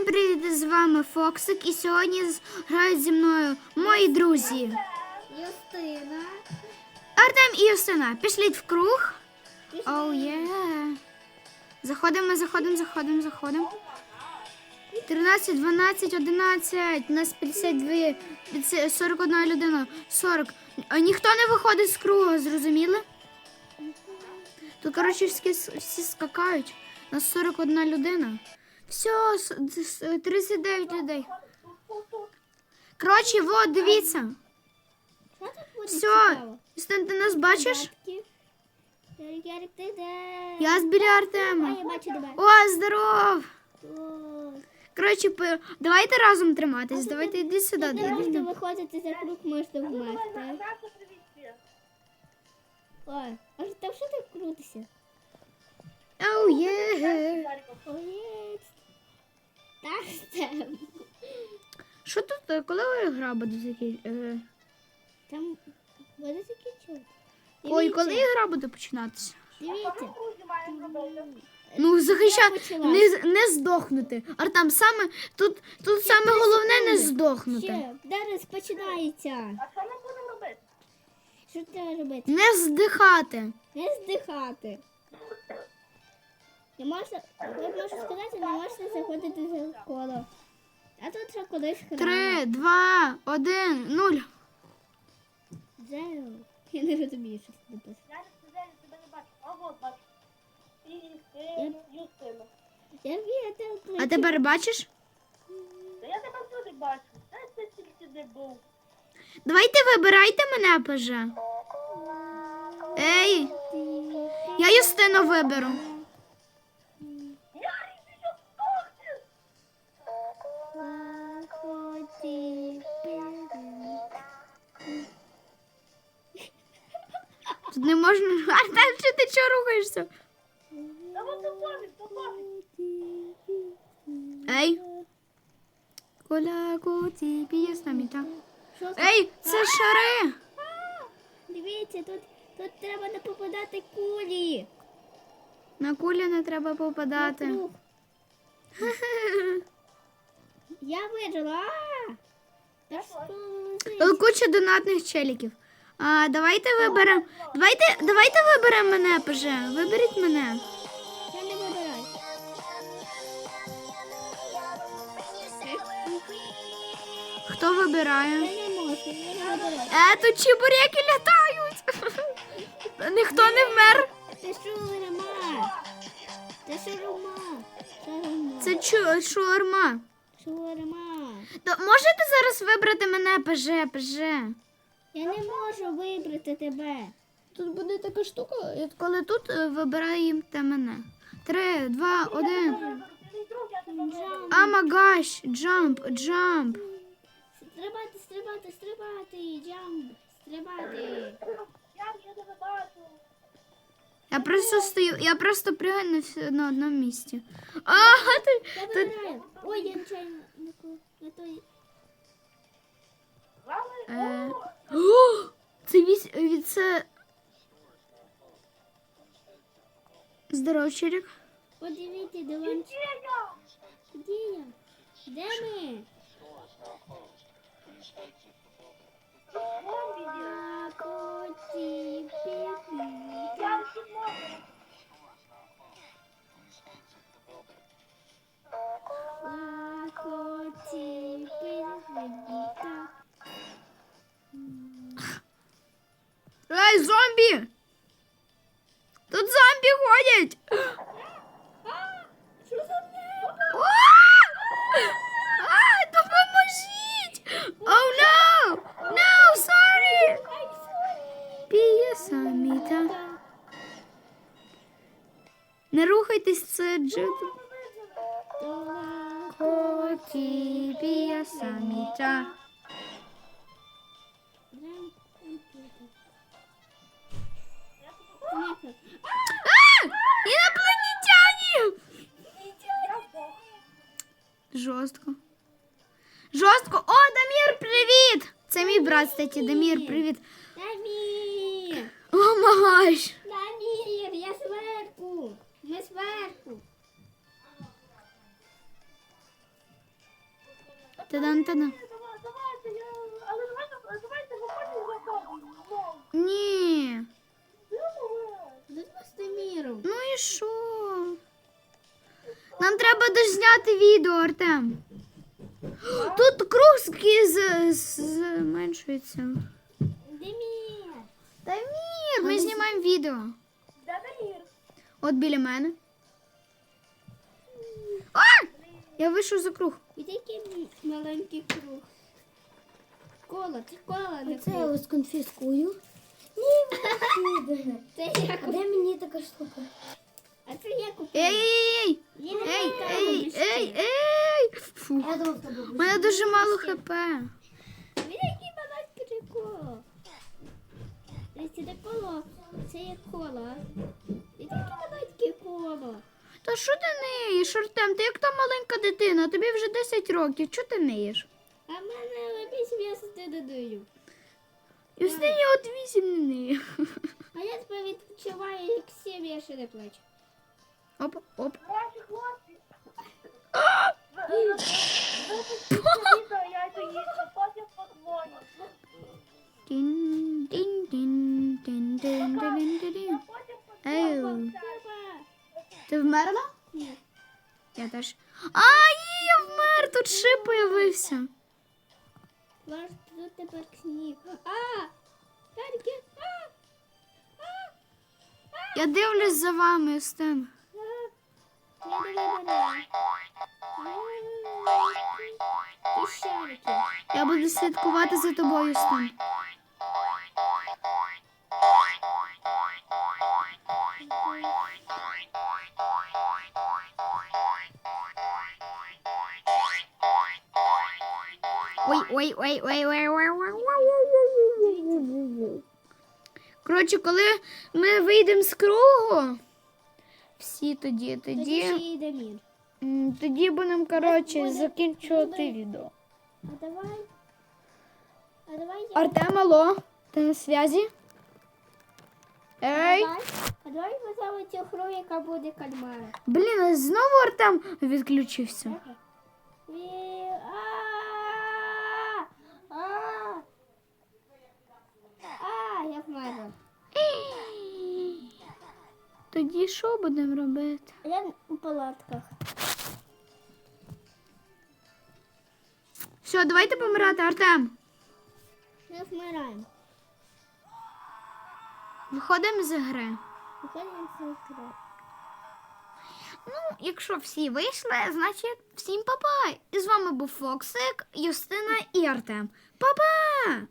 Всім привіт! З вами Фоксик, і сьогодні грають зі мною мої друзі Юстина. Артем і Юстина. Пішліть в круг. Оу є. Заходимо, заходимо, заходимо, заходимо. 13, 12, 11. У нас 52, 50, 41 людина. 40. А Ніхто не виходить з кругу, зрозуміли? Тут, коротше, всі, всі скакають. У нас 41 людина. Все, с- с- 39 людей. Коротше, вот, дивіться. Все? Юстин, ти нас бачиш? Я з біля Артема. О, здоров! Коротше, давайте разом триматись. Давайте йди сюди. Можете виходити за круг, можете вмерти. Ой, а там що так крутися? Оу, є. Ой, Так, це. Що тут? е, Коли гра буде закінчити? Там буде закінчувати. Ой, коли гра буде починатися? Дивіться. Ну, почалась. не, з- не здохнути. Артем, саме тут, тут саме головне не здохнути. Ще, зараз починається. А що ми будемо робити? Що треба робити? Не здихати. Не здихати. Не можна, я можу сказати, не можна заходити за коло. А тут ще колись Три, два, один, нуль. Зеро. Я не розумію, що це написано. Я не тебе не бачу. А от бачу. Я- ти Юстина. Я вірю, А тепер бачиш? Та я тебе всюди бачу. Де ти тільки де був? Давайте вибирайте мене, ПЖ. Ей, я Юстину виберу. Тут не можна. Артем, що ти чого рухаєшся? Та от ти пофіг, то пофіг. Ей. Коля коті п'єсна міта. Що це? Ей, це шари. Дивіться, тут, тут треба не попадати кулі. На кулі не треба попадати. Круг. Я вижила. А! Та що Тут куча донатних челіків. А, давайте виберемо. Давайте, давайте виберемо мене, ПЖ. Виберіть мене. Я не вибираю. Хто вибирає? Я не можу, я не вибираю. Е, тут чебуреки літають. Ніхто не вмер. Це шурма. Це шурма. Шурма. Це чу, шурма. Шурма. То можете зараз вибрати мене, ПЖ, ПЖ? Я не можу вибрати тебе. Тут буде така штука, коли тут е, вибираєте мене. Три, два, один. Амагаш, джамп, джамп. Стрибати, стрибати, стрибати. Джамп. Стрибати. Я, просто стою, я просто пригаю на, на одному місці. А, ти, ти. Ой, я нечайно ко- на той. від, від це. Здоров, Чирик. Подивіться, де вам. Де я? Де я? Де ми? Зомбі! Тут зомбі ходять! Допоможіть! Oh no! No, sorry! Піє саміта. Не рухайтесь, це джит. Коті піє саміта. А! Інопланетяні! Жорстко. Жорстко. О, Дамір, привіт! Це мій брат, кстати, Дамір, привіт. Дамір! О, магаш. Дамір, я зверху! Ми зверху! Та-дан, та-дан. Нам треба дозняти відео, Артем. Тут круг з- з- зменшується. Демір. Та ні, ми знімаємо відео. Де? От біля мене. А! Я вийшов за круг. І такий маленький круг. Коло, це коло, не Це я круг. ось конфіскую. Ні, Це я де мені така штука? Я. Ей, ей, ей, ей, ей, ей. Фу. Тебе У мене дуже мало хп. Який маленький коло. Це не коло, це є коло. І таке маленьке коло. Та що ти неїш, Артем? Ти як та маленька дитина, тобі вже 10 років. Чого ти неїш? А в мене вісім я сюди додаю. І в снині от вісім не неє. А я тепер відпочиваю, як сім, я ще не плачу. Оп, оп. Тин, тин, тин, тин, тин, тин, тин. Ей. Ти вмерла? Ні. Я теж. А, ні, я вмер, тут шип появився. Ваш тут тепер сніг. А! Тарки! А! Я дивлюсь за вами, Стен. Я буду слідкувати за тобою Стан. Ой, ой, ой, ой, ой, ой, ой, ой. Коротше, коли ми вийдемо з кругу всі тоді, Тоді ще тоді, йде м, тоді будемо, коротше, закінчувати відео. А давай. А давай я. Артем, алло, ти на зв'язі? Ей, Давай. А давай поставимо цю гру, яка буде кальмара. блін, знову Артем відключився. Ві- А! Тоді що будемо робити? Я у палатках. Все, давайте помирати, Артем. Ми вмираємо. Виходимо з гри. Виходимо з гри. Ну, якщо всі вийшли, значить всім папа. І з вами був Фоксик, Юстина і Артем. Папа!